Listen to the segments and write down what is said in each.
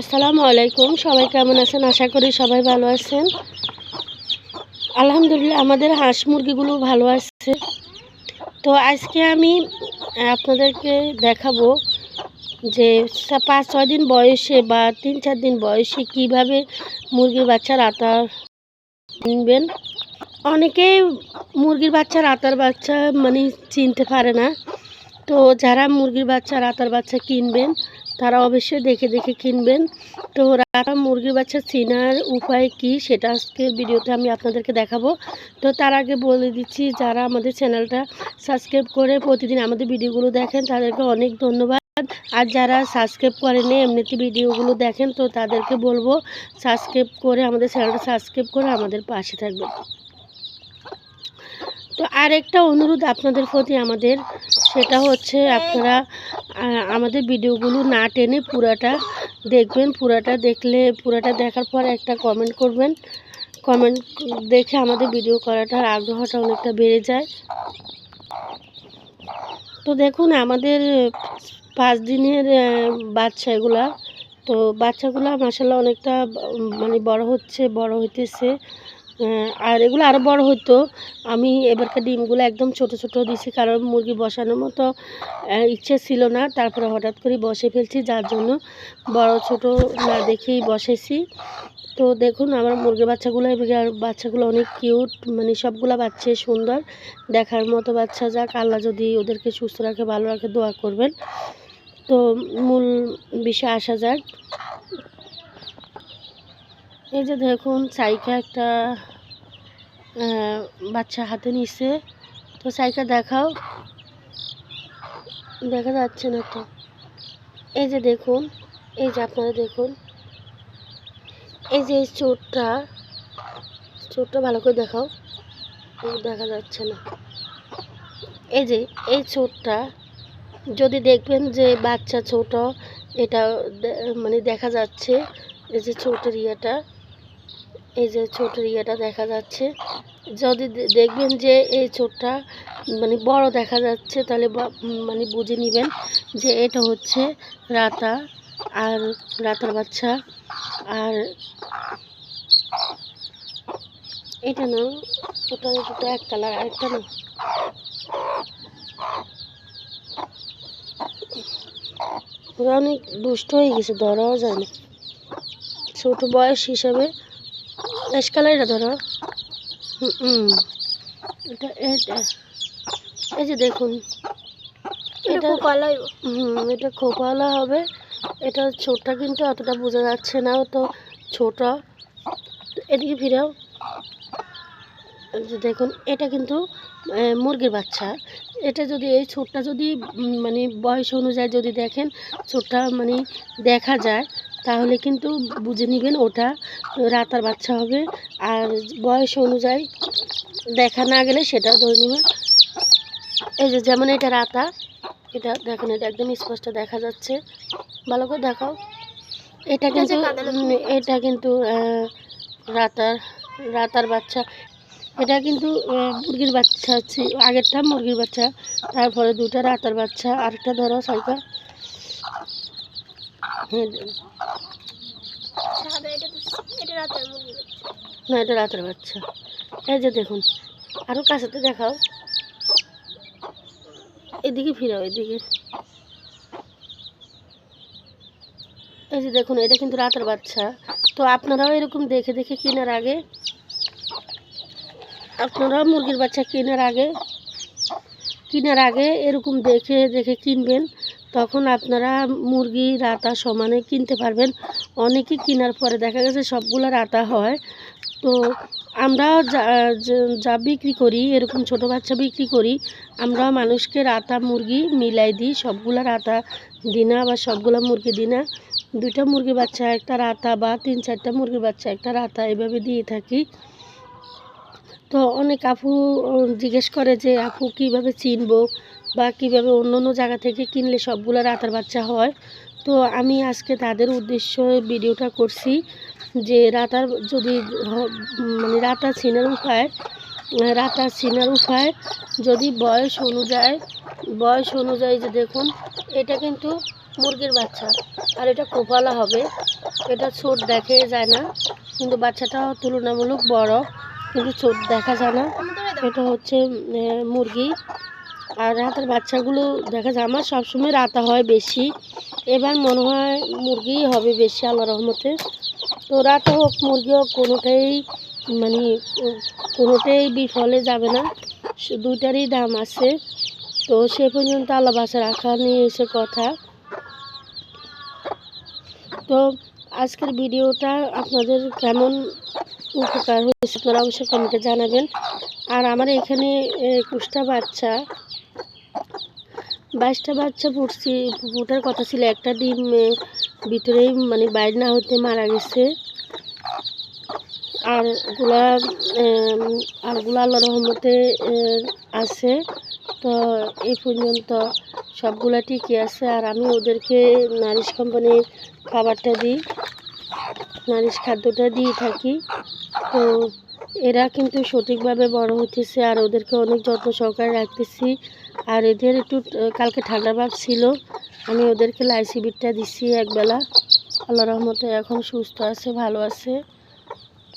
আসসালামু আলাইকুম। সবাই কেমন আছেন? আশা করি সবাই ভালো আছেন। আলহামদুলিল্লাহ, আমাদের হাঁস মুরগিগুলো ভালো আছে। তো আজকে আমি আপনাদেরকে দেখাবো যে পাঁচ, ছয় দিন বয়সে বা তিন, চার দিন বয়সে কীভাবে মুরগির বাচ্চার আতা কিনবেন অনেকে মুরগির বাচ্চার আতার বাচ্চা মানে চিনতে পারে না। তো যারা মুরগির বাচ্চা রাতার বাচ্চা কিনবেন তারা অবশ্যই দেখে দেখে কিনবেন। তো রাতা মুরগির বাচ্চা চিনার উপায় কি সেটা আজকের ভিডিওতে আমি আপনাদেরকে দেখাবো। তো তার আগে বলে দিচ্ছি, যারা আমাদের চ্যানেলটা সাবস্ক্রাইব করে প্রতিদিন আমাদের ভিডিওগুলো দেখেন, তাদেরকে অনেক ধন্যবাদ। আর যারা সাবস্ক্রাইব করেনি এমনিতে ভিডিওগুলো দেখেন, তো তাদেরকে বলব, সাবস্ক্রাইব করে আমাদের চ্যানেলটা সাবস্ক্রাইব করে আমাদের পাশে থাকবেন। তো আরেকটা অনুরোধ আপনাদের প্রতি আমাদের সেটা হচ্ছে আপনারা আমাদের ভিডিওগুলো না টেনে পুরাটা দেখবেন পুরাটা দেখলে পুরাটা দেখার পর একটা কমেন্ট করবেন। কমেন্ট দেখে আমাদের ভিডিও করাটার আগ্রহটা অনেকটা বেড়ে যায়। তো দেখুন আমাদের পাঁচ দিনের আহ, বাচ্চা এগুলা তো বাচ্চাগুলো মাসাল্লাহ অনেকটা মানে বড় হচ্ছে বড় হইতেছে। আর এগুলো আরও বড় হতো আমি এবারকার ডিমগুলো একদম ছোট ছোট দিছি কারণ মুরগি বসানোর মতো ইচ্ছে ছিল না। তারপরে হঠাৎ করে বসে ফেলছি, যার জন্য বড়, ছোট না দেখেই বসেছি। তো দেখুন, আমার মুরগি বাচ্চাগুলো এবার বাচ্চাগুলো অনেক কিউট মানে সবগুলো বাচ্চাই সুন্দর। দেখার মতো বাচ্চা যাক, আল্লাহ যদি ওদেরকে সুস্থ রাখে, ভালো রাখে, দোয়া করবেন। তো মূল বিষয়ে আসা যাক। এই যে দেখুন, সাইকা একটা বাচ্চা হাতে নিছে। তো সাইকা দেখাও। দেখা যাচ্ছে না তো। এই যে দেখুন, এই যে আপনারা দেখুন। এই যে এই চোরটা চোরটা ভালো করে দেখাও। দেখা যাচ্ছে না। এই যে এই চোরটা, যদি দেখবেন যে বাচ্চা ছোট, এটা মানে দেখা যাচ্ছে। এই যে ছোটের ইয়েটা। এই যে ছোটের ইয়েটা দেখা যাচ্ছে। যদি দেখবেন যে এই ছোটটা মানে বড় দেখা যাচ্ছে, তাহলে মানে বুঝে নেবেন যে এটা হচ্ছে রাতা আর রাতার বাচ্চা। আর এটা না, ওটা দুটো এক কালার, আরেকটা না। অনেক দুষ্ট হয়ে গেছে, ধরাও যায় না। ছোট বয়স হিসাবে এস কালারটা ধরো। হুম এটা এটা। এই যে দেখুন। এটা হুম এটা খোপাওয়ালা হবে। এটা ছোটটা কিন্তু অতটা বোঝা যাচ্ছে না তো ছোট। এদিকে ফিরেও। যে দেখুন এটা কিন্তু মুরগির বাচ্চা। এটা যদি এই ছোটটা যদি মানে বয়স অনুযায়ী যদি দেখেন ছোটটা মানে দেখা যায়। তাহলে কিন্তু বুঝে নেবেন ওটা। রাতার বাচ্চা হবে। আর বয়স অনুযায়ী দেখা না গেলে সেটা ধরে নেবেন। এই যে যেমন এটা রাতা এটা দেখেন এটা একদম স্পষ্ট দেখা যাচ্ছে। ভালো করে দেখাও। এটা কিন্তু এটা কিন্তু রাতার রাতার বাচ্চা। এটা কিন্তু মুরগির বাচ্চা হচ্ছে আগেরটা মুরগির বাচ্চা তারপরে দুটা রাতার বাচ্চা আরেকটা ধরো সাইকা না, এটা রাতের বাচ্চা। এই যে দেখুন আরও কাছেতে দেখাও। এদিকে ফিরাও, এদিকে। এই যে দেখুন, এটা কিন্তু রাতের বাচ্চা। তো আপনারাও এরকম দেখে দেখে কেনার আগে, আপনারাও মুরগির বাচ্চা কেনার আগে কেনার আগে এরকম দেখে দেখে কিনবেন। তখন আপনারা মুরগি রাতা সমানে কিনতে পারবেন। অনেকে কেনার পরে দেখা গেছে সবগুলো রাতা হয়। তো আমরা যা বিক্রি করি, এরকম ছোট বাচ্চা বিক্রি করি, আমরা মানুষকে রাতা মুরগি মিলাই দিই সবগুলা রাতা দিনা বা সবগুলো মুরগি দিনা দুইটা মুরগি বাচ্চা একটা রাতা বা তিন চারটা মুরগি বাচ্চা একটা রাতা এভাবে দিয়ে থাকি। তো অনেক আপু জিজ্ঞেস করে যে, আপু, কীভাবে চিনবো? বা কীভাবে অন্য অন্য জায়গা থেকে কিনলে সবগুলো রাতার বাচ্চা হয়। তো আমি আজকে তাদের উদ্দেশ্য ভিডিওটা করছি যে রাতার যদি মানে রাতা চিনার উপায় রাতা চিনার উপায় যদি বয়স অনুযায়ী বয়স অনুযায়ী যে দেখুন এটা কিন্তু মুরগির বাচ্চা আর এটা কোপালা হবে। এটা ছোট দেখে যায় না কিন্তু বাচ্চাটা তুলনামূলক বড় কিন্তু ছোট দেখা যায় না। এটা হচ্ছে মুরগি। আর রাতের বাচ্চাগুলো দেখা যায় আমার সবসময় রাতা হয় বেশি। এবার মনে হয় মুরগিই হবে বেশি আল্লাহ রহমতে। তো রাতা হোক, মুরগি হোক, কোনোটাই মানে কোনোটাই বিফলে যাবে না। দুইটারই দাম আছে। তো সে পর্যন্ত আল্লাহ বাসা রাখা নিয়ে এসে কথা। তো আজকের ভিডিওটা আপনাদের কেমন উপকার হয়েছে, আপনারা অবশ্যই কমেন্টে জানাবেন। আর আমার এখানে একুশটা বাচ্চা বাইশটা বাচ্চা ফুটছি ফুটার কথা ছিল একটা ডিম ভিতরেই মানে বাইরে না হতে মারা গেছে। আরগুলা এম, আরগুলা আল্লাহ রহমতে আছে। তো এই পর্যন্ত সবগুলা ঠিকই আছে। আর আমি ওদেরকে নারিশ কোম্পানির খাবারটা দিই নারিশ খাদ্যটা দিয়ে থাকি। তো এরা কিন্তু সঠিকভাবে বড় হতেছে আর ওদেরকে অনেক যত্ন সহকারে রাখতেছি। আর এদের একটু কালকে ঠান্ডা ভাব ছিল, আমি ওদেরকে লাইসিবিটটা দিছি একবেলা আল্লাহ রহমতে এখন সুস্থ আছে, ভালো আছে।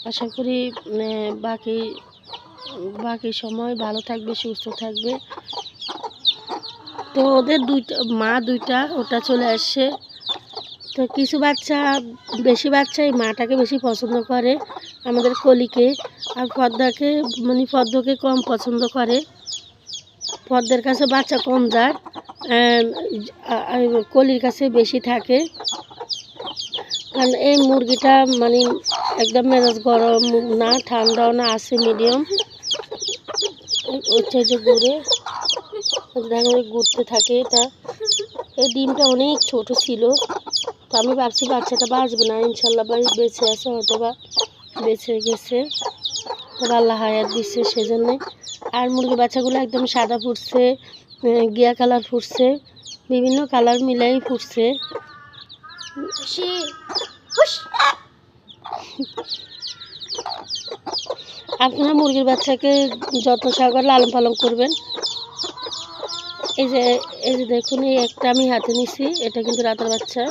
আশা করি বাকি বাকি সময় ভালো থাকবে, সুস্থ থাকবে। তো ওদের দুইটা, মা দুইটা, ওটা চলে আসছে। তো কিছু বাচ্চা, বেশি বাচ্চা এই মাটাকে বেশি পছন্দ করে আমাদের কলিকে আর পদ্মাকে মানে পদ্মকে কম পছন্দ করে। পদ্মের কাছে বাচ্চা কম যায় কলির কাছে বেশি থাকে। কারণ এই মুরগিটা মানে একদম মেজাজ গরম, না ঠান্ডাও, না আছে মিডিয়াম হচ্ছে যে ঘুরে দেখা যায় ঘুরতে থাকে এটা। এই ডিমটা অনেক ছোট ছিল। তো আমি ভাবছি বাচ্চাটা বাঁচবে না ইনশাল্লাহ বেঁচে আছে হয়তো বা বেঁচে গেছে। তবে আল্লাহ হায়াত দিচ্ছে সেজন্যে। আর মুরগির বাচ্চাগুলো একদম সাদা ফুটছে গিয়া কালার ফুটছে বিভিন্ন কালার মিলাই ফুটছে। আপনারা মুরগির বাচ্চাকে যত্ন সহকারে লালন পালন করবেন। এই যে এই যে দেখুন এই একটা আমি হাতে নিছি এটা কিন্তু রাতের বাচ্চা।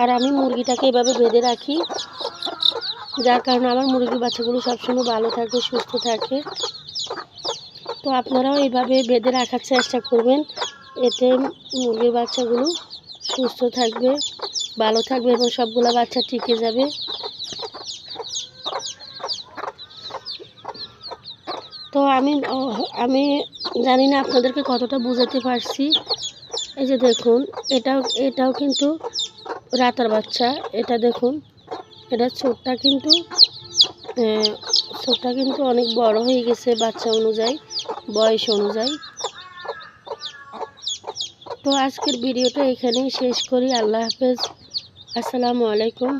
আর আমি মুরগিটাকে এভাবে বেঁধে রাখি, যার কারণে আমার মুরগির বাচ্চাগুলো সবসময় ভালো থাকে, সুস্থ থাকে। তো আপনারাও এইভাবে বেঁধে রাখার চেষ্টা করবেন, এতে মুরগির বাচ্চাগুলো সুস্থ থাকবে, ভালো থাকবে এবং সবগুলো বাচ্চা টিকে যাবে। তো আমি আমি জানি না আপনাদেরকে কতটা বোঝাতে পারছি। এই যে দেখুন, এটাও এটাও কিন্তু রাতার বাচ্চা, এটা দেখুন। এটা ছোটটা কিন্তু ছোটটা কিন্তু অনেক বড় হয়ে গেছে বাচ্চা অনুযায়ী, বয়স অনুযায়ী। তো আজকের ভিডিওটা এখানেই শেষ করি। আল্লাহ হাফেজ। আসসালামু আলাইকুম।